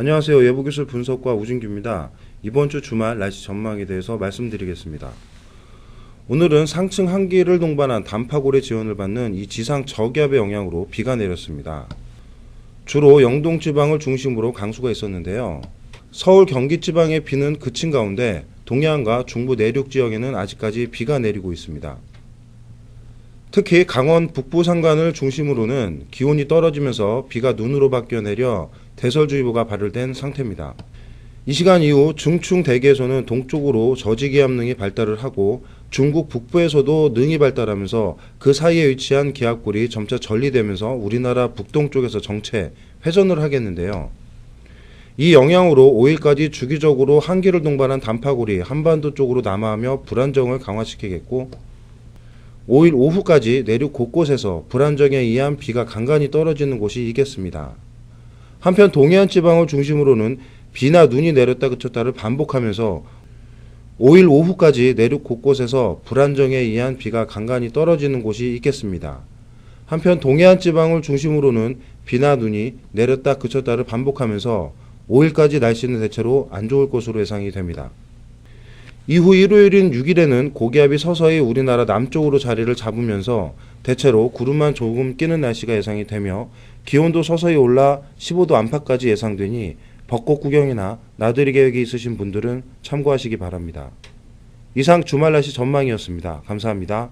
안녕하세요. 예보기술 분석과 우진규입니다. 이번 주 주말 날씨 전망에 대해서 말씀드리겠습니다. 오늘은 상층 한기를 동반한 단파골의 지원을 받는 이 지상 저기압의 영향으로 비가 내렸습니다. 주로 영동 지방을 중심으로 강수가 있었는데요. 서울 경기 지방의 비는 그친 가운데 동해안과 중부 내륙 지역에는 아직까지 비가 내리고 있습니다. 특히 강원 북부 산간을 중심으로는 기온이 떨어지면서 비가 눈으로 바뀌어 내려 대설주의보가 발효된 상태입니다. 이 시간 이후 중충 대기에서는 동쪽으로 저지기압 능이 발달을 하고 중국 북부에서도 능이 발달하면서 그 사이에 위치한 기압골이 점차 전리되면서 우리나라 북동쪽에서 정체, 회전을 하겠는데요. 이 영향으로 5일까지 주기적으로 한기를 동반한 단파골이 한반도 쪽으로 남하하며 불안정을 강화시키겠고 5일 오후까지 내륙 곳곳에서 불안정에 의한 비가 간간히 떨어지는 곳이 있겠습니다. 한편 동해안 지방을 중심으로는 비나 눈이 내렸다 그쳤다를 반복하면서 5일 오후까지 내륙 곳곳에서 불안정에 의한 비가 간간히 떨어지는 곳이 있겠습니다. 한편 동해안 지방을 중심으로는 비나 눈이 내렸다 그쳤다를 반복하면서 5일까지 날씨는 대체로 안 좋을 것으로 예상이 됩니다. 이후 일요일인 6일에는 고기압이 서서히 우리나라 남쪽으로 자리를 잡으면서 대체로 구름만 조금 끼는 날씨가 예상이 되며 기온도 서서히 올라 15도 안팎까지 예상되니 벚꽃 구경이나 나들이 계획이 있으신 분들은 참고하시기 바랍니다. 이상 주말 날씨 전망이었습니다. 감사합니다.